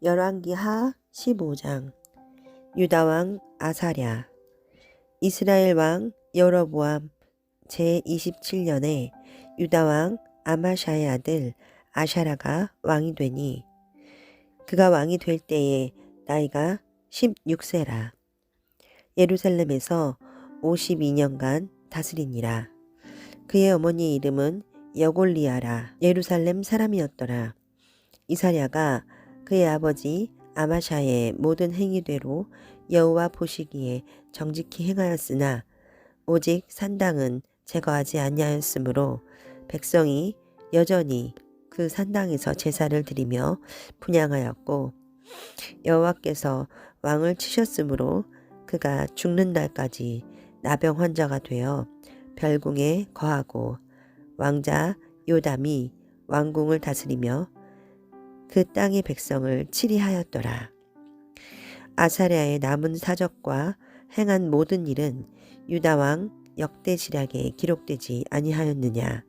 열왕기하 15장 유다왕 아사랴 이스라엘 왕 여로보암 제27년에 유다왕 아마샤의 아들 아샤라가 왕이 되니 그가 왕이 될 때에 나이가 16세라. 예루살렘에서 52년간 다스리니라. 그의 어머니의 이름은 여골리아라. 예루살렘 사람이었더라. 이사랴가 그의 아버지 아마샤의 모든 행위대로 여호와 보시기에 정직히 행하였으나 오직 산당은 제거하지 아니하였으므로 백성이 여전히 그 산당에서 제사를 드리며 분양하였고 여호와께서 왕을 치셨으므로 그가 죽는 날까지 나병 환자가 되어 별궁에 거하고 왕자 요담이 왕궁을 다스리며 그 땅의 백성을 치리하였더라. 아사랴의 남은 사적과 행한 모든 일은 유다 왕 역대시락에 기록되지 아니하였느냐.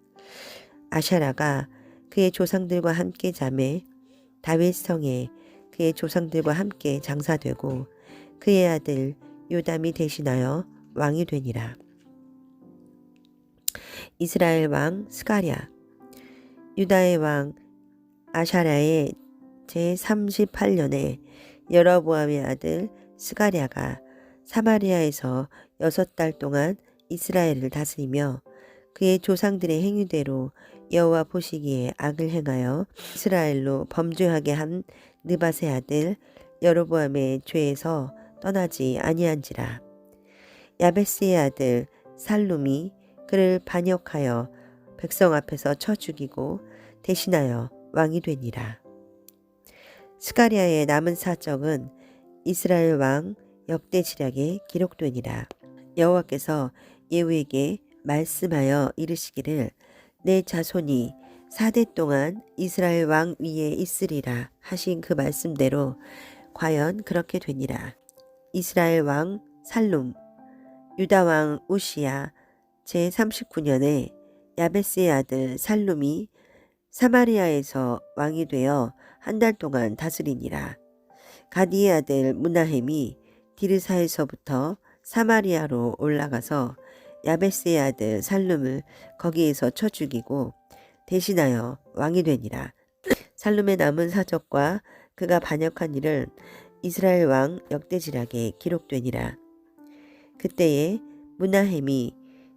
아샤라가 그의 조상들과 함께 잠에 다윗 성에 그의 조상들과 함께 장사되고 그의 아들 요담이 대신하여 왕이 되니라. 이스라엘 왕 스가랴 유다의 왕 아샤랴의 제38년에 여러보암의 아들 스가랴가 사마리아에서 여섯 달 동안 이스라엘을 다스리며 그의 조상들의 행위대로 여호와 보시기에 악을 행하여 이스라엘로 범죄하게 한 느바세 아들 여로보암의 죄에서 떠나지 아니한지라. 야베스의 아들 살룸이 그를 반역하여 백성 앞에서 쳐 죽이고 대신하여 왕이 되니라. 스가리아의 남은 사적은 이스라엘 왕 역대지략에 기록되니라. 여호와께서 예후에게 말씀하여 이르시기를 내 자손이 사대 동안 이스라엘 왕 위에 있으리라 하신 그 말씀대로 과연 그렇게 되니라. 이스라엘 왕 살룸, 유다 왕 우시야 제39년에 야베스의 아들 살룸이 사마리아에서 왕이 되어 한 달 동안 다스리니라. 가디의 아들 문나햄이 디르사에서부터 사마리아로 올라가서 야베스의 아들 살룸을 거기에서 쳐 죽이고 대신하여 왕이 되니라. 살룸의 남은 사적과 그가 반역한 일은 이스라엘 왕 역대지락에 기록되니라. 그때에 문나햄이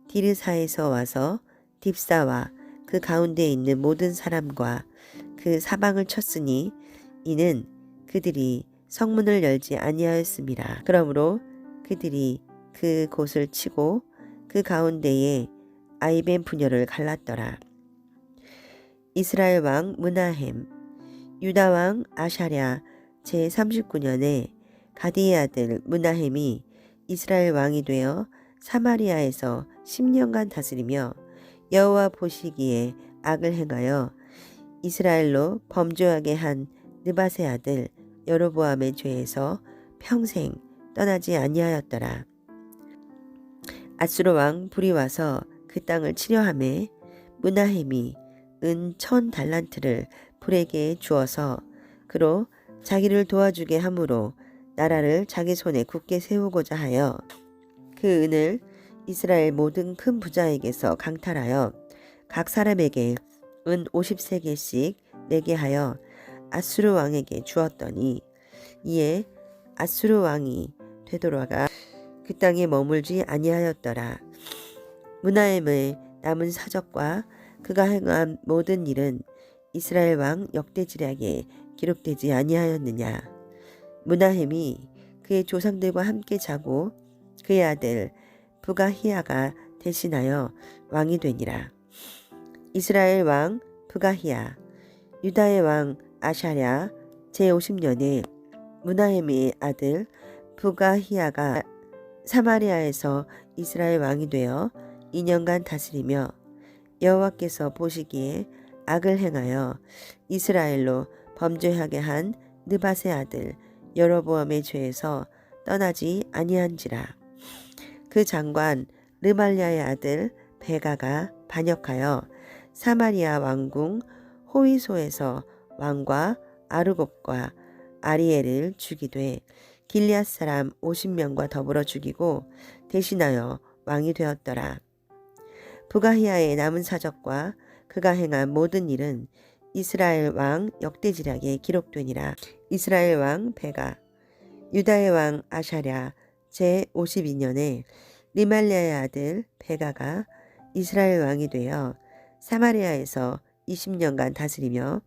디르사에서 와서 딥사와 그 가운데 있는 모든 사람과 그 사방을 쳤으니 이는 그들이 성문을 열지 아니하였음이라. 그러므로 그들이 그 곳을 치고 그 가운데에 아이벤 부녀를 갈랐더라. 이스라엘 왕 문하햄, 유다 왕 아샤랴 제 39년에 가디의 아들 문하햄이 이스라엘 왕이 되어 사마리아에서 10년간 다스리며 여호와 보시기에 악을 행하여 이스라엘로 범죄하게 한 느바세 아들 여로보암의 죄에서 평생 떠나지 아니하였더라. 아수르 왕 불이 와서 그 땅을 치려함에 문하햄이 은 천 달란트를 불에게 주어서 그로 자기를 도와주게 함으로 나라를 자기 손에 굳게 세우고자 하여 그 은을 이스라엘 모든 큰 부자에게서 강탈하여 각 사람에게 은 50세계씩 내게 하여 아수르 왕에게 주었더니 이에 아수르 왕이 되돌아가 그 땅에 머물지 아니하였더라. 문하엠의 남은 사적과 그가 행한 모든 일은 이스라엘 왕 역대지략에 기록되지 아니하였느냐. 문하햄이 그의 조상들과 함께 자고 그의 아들 부가 히야가 대신하여 왕이 되니라. 이스라엘 왕 부가히야, 유다의 왕 아샤랴 제50년에 문하햄의 아들 부가히야가 사마리아에서 이스라엘 왕이 되어 2년간 다스리며 여호와께서 보시기에 악을 행하여 이스라엘로 범죄하게 한 느바세 아들 여로보암의 죄에서 떠나지 아니한지라. 그 장관 르말리아의 아들 베가가 반역하여 사마리아 왕궁 호위소에서 왕과 아르곱과 아리엘을 죽이되 길리앗 사람 50명과 더불어 죽이고 대신하여 왕이 되었더라. 부가히아의 남은 사적과 그가 행한 모든 일은 이스라엘 왕 역대지략에 기록되니라. 이스라엘 왕 베가 유다의 왕 아샤랴 제 52년에 리말리아의 아들 베가가 이스라엘 왕이 되어 사마리아에서 20년간 다스리며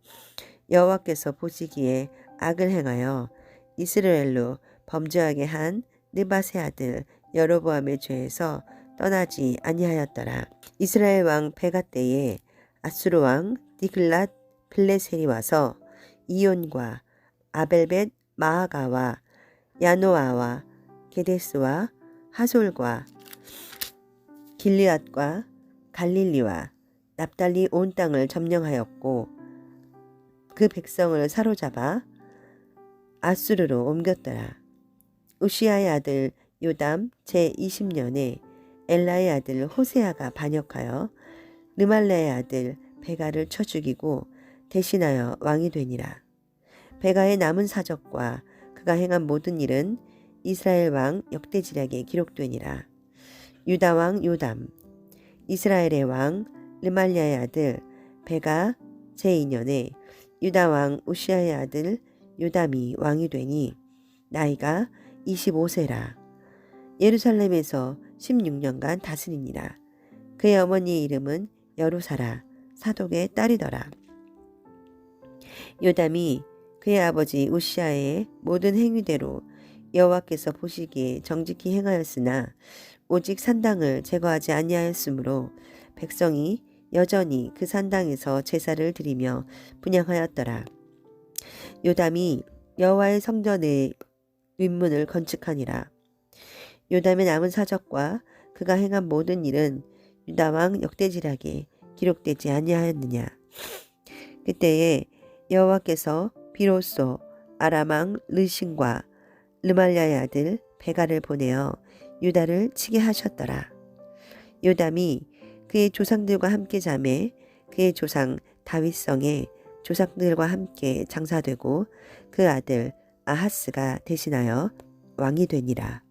여호와께서 보시기에 악을 행하여 이스라엘로 범죄하게 한 느바세 아들 여로보암의 죄에서 떠나지 아니하였더라. 이스라엘 왕 베가 때에 아수르 왕 디글랏 빌레셀이 와서 이온과 아벨벳 마아가와 야노아와 게데스와 하솔과 길리앗과 갈릴리와 납달리 온 땅을 점령하였고 그 백성을 사로잡아 아수르로 옮겼더라. 우시아의 아들 요담 제 20년에 엘라의 아들 호세아가 반역하여 느말라의 아들 베가를 쳐 죽이고 대신하여 왕이 되니라. 베가의 남은 사적과 그가 행한 모든 일은 이스라엘 왕 역대지략에 기록되니라. 유다 왕 요담, 이스라엘의 왕 르말리아의 아들 베가 제2년에 유다 왕 우시아의 아들 요담이 왕이 되니 나이가 25세라. 예루살렘에서 16년간 다스리니라. 그의 어머니의 이름은 여루사라 사독의 딸이더라. 요담이 그의 아버지 우시아의 모든 행위대로 여호와께서 보시기에 정직히 행하였으나 오직 산당을 제거하지 아니하였으므로 백성이 여전히 그 산당에서 제사를 드리며 분양하였더라. 요담이 여호와의 성전의 윗문을 건축하니라. 요담의 남은 사적과 그가 행한 모든 일은 유다 왕 역대지략에 기록되지 아니하였느냐. 그때에 여호와께서 비로소 아람 왕 르신과 르말랴의 아들 베가를 보내어 유다를 치게 하셨더라. 요담이 그의 조상들과 함께 잠에 그의 조상 다윗성에 조상들과 함께 장사되고 그 아들 아하스가 대신하여 왕이 되니라.